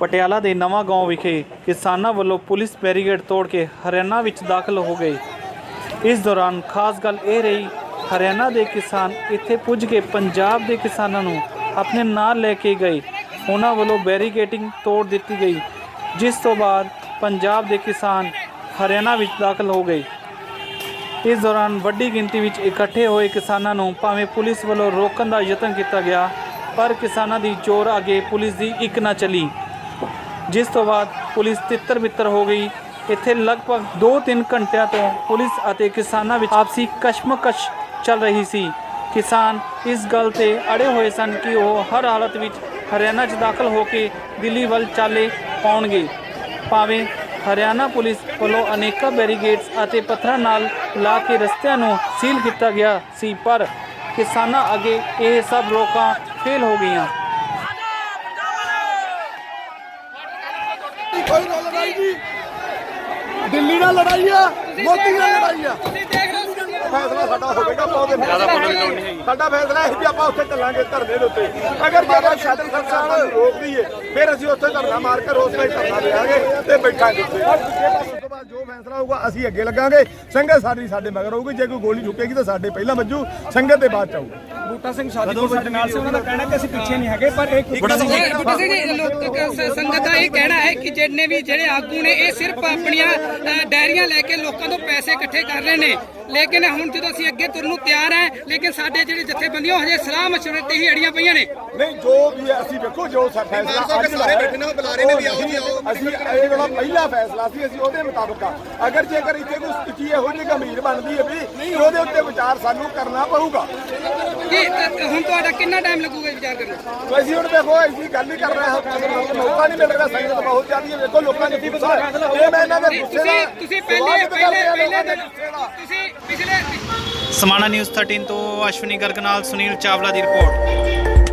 ਪਟਿਆਲਾ ਦੇ ਨਵਾਂ ਗਾਉਂ ਵਿਖੇ ਕਿਸਾਨਾਂ ਵੱਲੋਂ ਪੁਲਿਸ ਬੈਰੀਗੇਡ ਤੋੜ ਕੇ ਹਰਿਆਣਾ ਵਿੱਚ ਦਾਖਲ ਹੋ ਗਏ। ਇਸ ਦੌਰਾਨ ਖਾਸ ਗੱਲ ਇਹ ਰਹੀ, ਹਰਿਆਣਾ ਦੇ ਕਿਸਾਨ ਇੱਥੇ ਪੁੱਜ ਕੇ ਪੰਜਾਬ ਦੇ ਕਿਸਾਨਾਂ ਨੂੰ ਆਪਣੇ ਨਾਲ ਲੈ ਕੇ ਗਏ। ਉਹਨਾਂ ਵੱਲੋਂ ਬੈਰੀਕੇਟਿੰਗ ਤੋੜ ਦਿੱਤੀ ਗਈ, ਜਿਸ ਤੋਂ ਬਾਅਦ ਪੰਜਾਬ ਦੇ ਕਿਸਾਨ ਹਰਿਆਣਾ ਵਿੱਚ ਦਾਖਲ ਹੋ ਗਏ। ਇਸ ਦੌਰਾਨ ਵੱਡੀ ਗਿਣਤੀ ਵਿੱਚ ਇਕੱਠੇ ਹੋਏ ਕਿਸਾਨਾਂ ਨੂੰ ਭਾਵੇਂ ਪੁਲਿਸ ਵੱਲੋਂ ਰੋਕਣ ਦਾ ਯਤਨ ਕੀਤਾ ਗਿਆ, ਪਰ ਕਿਸਾਨਾਂ ਦੀ ਜ਼ੋਰ ਅੱਗੇ ਪੁਲਿਸ ਦੀ ਇੱਕ ਨਾ ਚਲੀ। ਜਿਸ ਤੋਂ ਬਾਅਦ ਪੁਲਿਸ ਤਿੱਤਰ ਬਿੱਤਰ ਹੋ ਗਈ। ਇੱਥੇ ਲਗਭਗ 2-3 ਘੰਟਿਆਂ ਤੋਂ ਪੁਲਿਸ ਅਤੇ ਕਿਸਾਨਾਂ ਵਿੱਚ ਆਪਸੀ ਕਸ਼ਮਕਸ਼ ਚੱਲ ਰਹੀ ਸੀ। ਕਿਸਾਨ ਇਸ ਗੱਲ ਤੇ ਅੜੇ ਹੋਏ ਸਨ ਕਿ ਉਹ ਹਰ ਹਾਲਤ ਵਿੱਚ ਹਰਿਆਣਾ 'ਚ ਦਾਖਲ ਹੋ ਕੇ ਦਿੱਲੀ ਵੱਲ ਚਾਲੇ ਪਾਉਣਗੇ ਭਾਵੇਂ ਹਰਿਆਣਾ ਪੁਲਿਸ ਵੱਲੋਂ ਅਨੇਕਾਂ ਬੈਰੀਗੇਟਸ ਅਤੇ ਪੱਥਰਾਂ ਨਾਲ ਲਾ ਕੇ ਰਸਤਿਆਂ ਨੂੰ ਸੀਲ ਕੀਤਾ ਗਿਆ ਸੀ, ਪਰ ਕਿਸਾਨਾਂ ਅੱਗੇ ਇਹ ਸਭ ਰੋਕਾਂ ਫੇਲ ਹੋ ਗਈਆਂ। ਕੋਈ ਨਾ ਲੜਾਈ ਜੀ। ਦਿੱਲੀ ਨਾਲ ਲੜਾਈ ਆ ਮੋਦੀ ਨਾਲ ਲੜਾਈ ਆ। ਫੈਸਲਾ ਸਾਡਾ ਹੋਵੇਗਾ ਉਹਦੇ ਜ਼ਿਆਦਾ ਸਾਡਾ ਫੈਸਲਾ ਇਹ ਵੀ ਆਪਾਂ ਉੱਥੇ ਚੱਲਾਂਗੇ ਧਰਨੇ ਦੇ ਉੱਤੇ। ਅਗਰ ਜਿਹੜਾ ਸ਼ਾਦਰ ਸਰਕਾਰ ਨੂੰ ਰੋਕ ਦਈਏ ਫਿਰ ਅਸੀਂ ਉੱਥੇ ਧਰਨਾ ਮਾਰ ਕੇ ਰੋਸ ਵਿੱਚ ਧਰਨਾ ਦੇਵਾਂਗੇ ਤੇ ਬੈਠਾਂਗੇ ਉੱਥੇ। ਬਾਅਦ ਜੋ ਫੈਸਲਾ ਹੋਊਗਾ ਅਸੀਂ ਅੱਗੇ ਲੱਗਾਂਗੇ। ਸੰਗਤ ਸਾਡੀ ਸਾਡੇ ਮਗਰ ਹੋਊਗੀ ਜੇ ਕੋਈ ਗੋਲੀ ਚੁੱਕੇਗੀ ਤਾਂ ਸਾਡੇ ਪਹਿਲਾਂ ਵੱਜੂ। ਸੰਗਤ ਦੇ ਬਾਅਦ ਚ ਆਊ ਬੂਟਾ ਸਿੰਘ ਸ਼ਾਦੀਪੁਰ ਸਾਡੇ ਨਾਲ ਸੀ ਉਹਨਾਂ ਦਾ ਕਹਿਣਾ ਕਿ ਅਸੀਂ ਪਿੱਛੇ ਨਹੀਂ ਹੈਗੇ ਪਰ ਇਹ ਬੁੱਢਾ ਸਿੰਘ ਜੀ, ਲੋਕ ਕ- ਸੰਗਤ ਦਾ ਇਹ ਕਹਿਣਾ ਹੈ ਕਿ ਜਿੰਨੇ ਵੀ ਜਿਹੜੇ ਆਗੂ ਨੇ ਇਹ ਸਿਰਫ ਆਪਣੀਆਂ ਅ, ਡਾਇਰੀਆਂ ਲੈ ਕੇ ਲੋਕਾਂ ਤੋਂ ਪੈਸੇ ਇਕੱਠੇ ਕਰ ਰਹੇ ਨੇ। ਲੇਕਿਨ ਹੁਣ ਜਦੋਂ ਅਸੀਂ ਅੱਗੇ ਤੁਰਨ ਨੂੰ ਤਿਆਰ ਹੈ ਲੇਕਿਨ ਸਾਡੇ ਜਿਹੜੇ ਜਥੇਬੰਦੀਆਂ ਉਹ ਹਜੇ ਸਲਾਹ ਮਸ਼ਵਰੇ ਤੇ ਹੀ ਅੜੀਆਂ ਪਈਆਂ ਨੇ। ਨਹੀਂ ਜੋ ਵੀ ਹੈ, ਅਸੀਂ ਵੇਖੋ ਜੋ ਸਾ ਫੈਸਲਾ ਅੱਜ ਸਾਰੇ ਬੈਠੇ ਨੇ ਬੁਲਾ ਰਹੇ ਨੇ ਵੀ ਆਓ ਜੀ ਆਓ। ਅਸੀਂ ਇਹ ਜਿਹੜਾ ਪਹਿਲਾ ਫੈਸਲਾ ਸੀ ਅਸੀਂ ਉਹਦੇ ਮੁਤਾਬਕ ਆ। ਅਗਰ ਜੇਕਰ ਇੱਥੇ ਕੋਈ ਸਥਿਤੀ ਇਹੋ ਜਿਹੀ ਗੰਭੀਰ ਬਣਦੀ ਹੈ ਵੀ ਤੇ ਉਹਦੇ ਉੱਤੇ ਵਿਚਾਰ ਸਾਨੂੰ ਕਰਨਾ ਪਊਗਾ। ਕੀ ਅ, ਹੁਣ ਤੁਹਾਡਾ ਕਿੰਨਾ ਟਾਈਮ ਲੱਗੂਗਾ ਇਹ ਵਿਚਾਰ ਕਰਨ ਨੂੰ? ਤੇ ਅਸੀਂ ਹੁਣ ਦੇਖੋ ਅਸੀਂ ਗੱਲ ਹੀ ਕਰ ਰਹੇ ਹਾਂ ਮੌਕਾ ਨਹੀਂ ਮਿਲ ਰਿਹਾ ਸੰਗਤ ਬਹੁਤ ਜ਼ਿਆਦੀ ਹੈ। ਵੇਖੋ ਲੋਕਾਂ ਨੇ ਗੁੱਸਾ ਹੈ। ਇਹ ਮੈਂ ਇਹਨਾਂ ਦੇ ਨਹੀਂ, ਗੁੱਸੇ ਤੁਸੀਂ ਦਾ ਤੁਸੀਂ ਪਹਿਲੇ ਸਵਾਗਤ ਪਹਿਲੇ ਕਰਦੇ ਹਾਂ ਪਹਿਲੇ ਲੋਕਾਂ ਦੇ ਦਿਨ ਗੁੱਸੇ ਦਾ। ਤੁਸੀਂ ਪਿਛਲੇ ਸਮਾਣਾ ਨਿਊਜ਼ 13 ਤੋਂ ਅਸ਼ਵਨੀ ਗਰਗ ਨਾਲ ਸੁਨੀਲ ਚਾਵਲਾ ਦੀ ਰਿਪੋਰਟ